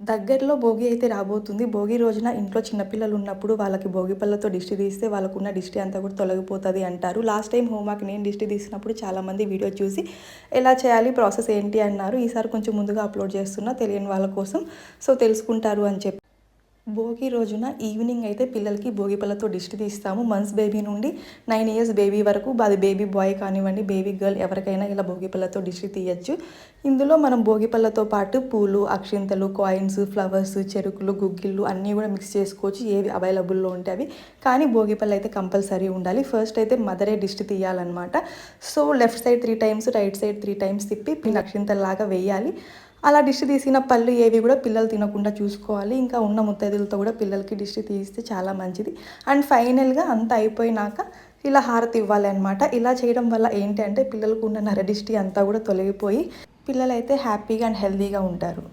దగ్గరలో భోగి అయితే రాబోతుంది. భోగి రోజున ఇంట్లో చిన్నపిల్లలు ఉన్నప్పుడు వాళ్ళకి భోగి పళ్ళతో దిష్టి తీస్తే వాళ్ళకున్న దిష్టి అంతా కూడా తొలగిపోతుంది అంటారు. లాస్ట్ టైం హోంవర్క్ నేను దిష్టి తీసినప్పుడు చాలామంది వీడియో చూసి ఎలా చేయాలి? ప్రాసెస్ ఏంటి? అన్నారు. ఈసారి కొంచెం ముందుగా అప్లోడ్ చేస్తున్నా తెలియని వాళ్ళ కోసం. సో తెలుసుకుంటారు అని చెప్పి భోగి రోజున ఈవినింగ్ అయితే పిల్లలకి భోగి పళ్ళతో దిష్టి తీస్తాము. మంత్స్ బేబీ నుండి నైన్ ఇయర్స్ బేబీ వరకు అది బేబీ బాయ్ కానివ్వండి బేబీ గర్ల్ ఎవరికైనా ఇలా భోగి పళ్ళతో దిష్టి తీయచ్చు. ఇందులో మనం భోగి పళ్ళతో పాటు పూలు అక్షింతలు కాయిన్స్ ఫ్లవర్స్ చెరుకులు గుగ్గిళ్ళు అన్నీ కూడా మిక్స్ చేసుకోవచ్చు. ఏవి అవైలబుల్లో ఉంటే అవి. కానీ భోగి పళ్ళు అయితే కంపల్సరీ ఉండాలి. ఫస్ట్ అయితే మదరే దిష్టి తీయాలన్నమాట. So left side three times right side three times తిప్పి పిల్ల అక్షింతల్లాగా వేయాలి. అలా డిష్ తీసిన పళ్ళు ఏవి కూడా పిల్లలు తినకుండా చూసుకోవాలి. ఇంకా ఉన్న ముత్తైదులతో కూడా పిల్లలకి డిష్ తీస్తే చాలా మంచిది. అండ్ ఫైనల్గా అంతా అయిపోయినాక ఇలా హారతి ఇవ్వాలి అనమాట ఇలా చేయడం వల్ల ఏంటి అంటే పిల్లలకు ఉన్న నరదిష్టి అంతా కూడా తొలగిపోయి పిల్లలైతే హ్యాపీగా అండ్ హెల్తీగా ఉంటారు.